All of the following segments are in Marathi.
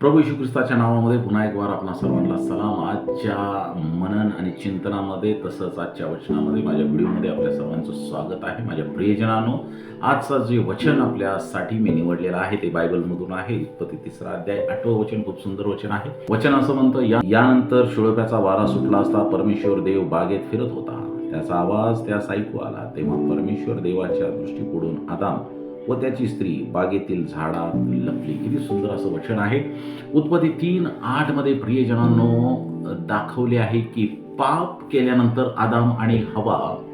प्रभू यशू ख्रिस्ताच्या नावामध्ये पुन्हा एक वार आपणा सर्वांना सलाम आजच्या मनन आणि चिंतनामध्ये तसंच आजच्या वचनामध्ये माझ्या व्हिडिओमध्ये आपल्या सर्वांचं स्वागत आहे. माझ्या प्रियजनानो आजचं जे वचन आपल्यासाठी मी निवडलेलं आहे ते बायबलमधून आहे. उत्पत्ती तिसरा अध्याय आठवं वचन खूप सुंदर वचन आहे. वचन असं म्हणतं या यानंतर शुळप्याचा वारा सुटला असता परमेश्वर देव बागेत फिरत होता. त्याचा आवाज त्यास ऐकू आला. तेव्हा परमेश्वर देवाच्या दृष्टीपुढून आदाम व त्याची स्त्री बागेतील झाडात लपली. किती सुंदर असं वचन आहे. उत्पत्ती तीन आठमध्ये प्रियजनांनो दाखवले आहे की पाप केल्यानंतर आदाम आणि हवा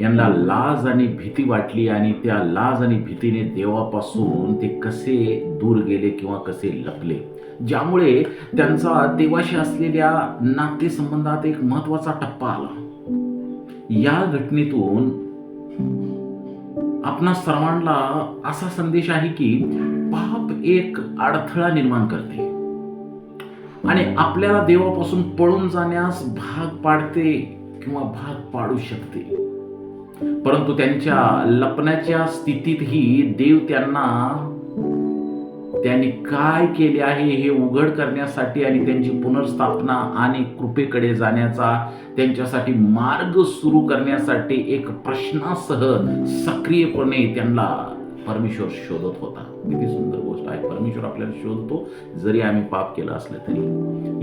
यांना लाज आणि भीती वाटली आणि त्या लाज आणि भीतीने देवापासून ते कसे दूर गेले किंवा कसे लपले. ज्यामुळे त्यांचा देवाशी असलेल्या नातेसंबंधात एक महत्त्वाचा टप्पा आला. या घटनेतून आपणा सर्वांना असा संदेश आहे की पाप एक अडथळा निर्माण करते. आणि आपल्याला देवापासून पळून जाण्यास भाग पाडते किंवा भाग पाडू शकते. परंतु त्यांच्या लपण्याच्या स्थितीतही देव त्यांना त्यांनी काय केले आहे हे उघड करण्यासाठी आणि त्यांची पुनर्स्थापना आणि कृपेकडे जाण्याचा त्यांच्यासाठी मार्ग सुरू करण्यासाठी एक प्रश्नासह सक्रियपणे त्यांना परमेश्वर शोधत होता. किती सुंदर गोष्ट आहे. परमेश्वर आपल्याला शोधतो. जरी आम्ही पाप केलं असलं तरी.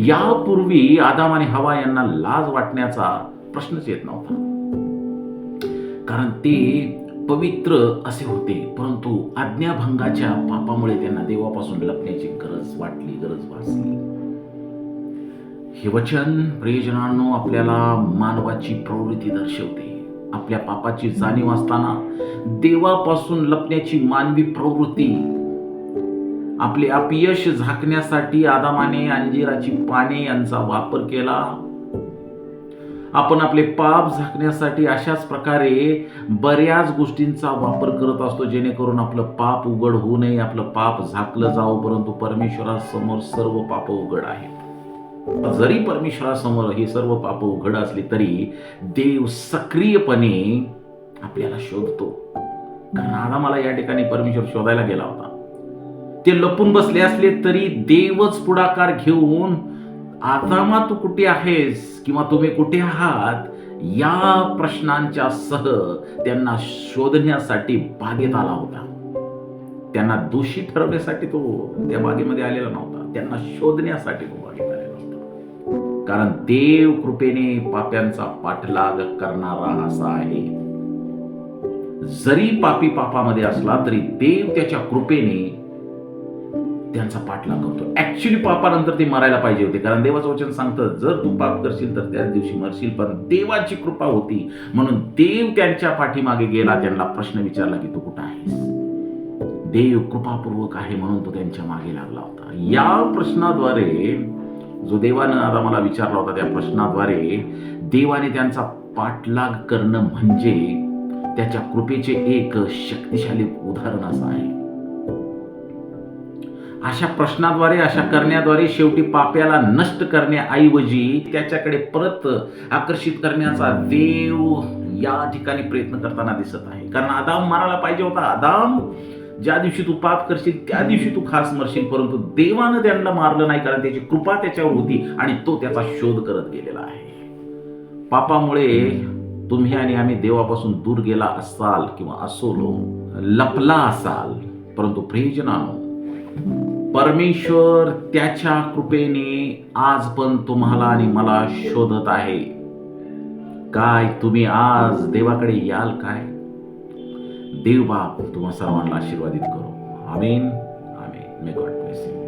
यापूर्वी आदाम आणि हवा यांना लाज वाटण्याचा प्रश्नच येत नव्हता. कारण ते पवित्र असे होते. परंतु आज्ञाभंगाच्या पापामुळे त्यांना देवापासून लपण्याची गरज वाटली गरज भासली. हे वचन प्रियजनांनो आपल्याला मानवाची प्रवृत्ती दर्शवते. आपल्या पापाची जाणीव असताना देवापासून लपण्याची मानवी प्रवृत्ती. आपले अपयश झाकण्यासाठी आदामाने अंजिराची पाने यांचा वापर केला. आपण आपले पाप झाकण्यासाठी अशाच प्रकारे बऱ्याच गोष्टींचा वापर करत असतो जेणेकरून आपलं पाप उघड होऊ नये आपलं पाप झाकलं जावं परंतु परमेश्वरासमोर सर्व पाप उघड आहेत. जरी परमेश्वरासमोर ही सर्व पाप उघड असली तरी देव सक्रियपणे आपल्याला शोधतो. कारण मला या ठिकाणी परमेश्वर शोधायला गेला होता. ते लपून बसले असले तरी देवच पुढाकार घेऊन आत्मा तू कुठे आहेस किंवा तुम्ही कुठे आहात या प्रश्नांच्या सह त्यांना शोधण्यासाठी बागेत आला होता. त्यांना दोषी ठरवण्यासाठी तो त्या बागेमध्ये आलेला नव्हता. त्यांना शोधण्यासाठी तो बागेत आलेला होता कारण देव कृपेने पाप्यांचा पाठलाग करणारा असा आहे. जरी पापी पापामध्ये असला तरी देव त्याच्या कृपेने त्यांचा पाठलाग करतो ऍक्च्युली पापानंतर ते मरायला पाहिजे होते. कारण देवाचं वचन सांगतं जर तू पाप करशील तर त्याच दिवशी मरशील. पण देवाची कृपा होती. म्हणून देव त्यांच्या पाठीमागे गेला त्यांना प्रश्न विचारला की तू कुठं आहेस? देव कृपापूर्वक आहे म्हणून तो त्यांच्या मागे लागला होता. या प्रश्नाद्वारे जो देवानं आता मला विचारला होता त्या प्रश्नाद्वारे देवाने त्यांचा पाठलाग करणं म्हणजे त्याच्या कृपेचे एक शक्तिशाली उदाहरण असं आहे. अशा प्रश्नाद्वारे अशा करण्याद्वारे शेवटी पाप्याला नष्ट करण्याऐवजी त्याच्याकडे परत आकर्षित करण्याचा देव या ठिकाणी प्रयत्न करताना दिसत आहे. कारण आदाम मारायला पाहिजे होता. आदाम ज्या दिवशी तू पाप करशील त्या दिवशी तू खास मरशील. परंतु देवानं त्यांना मारलं नाही कारण त्याची कृपा त्याच्यावर होती आणि तो त्याचा शोध करत गेलेला आहे. पापामुळे तुम्ही आणि आम्ही देवापासून दूर गेला असाल किंवा असोलो लपला असाल. परंतु प्रियजनानो परमेश्वर त्याच्या कृपेने आज पण तुम्हाला आणि मला शोधत आहे. काय तुम्ही आज देवाकडे याल काय? देव बाप तुम्हा सर्वांना आशीर्वादित करू. आमीन. आमीन. May God bless you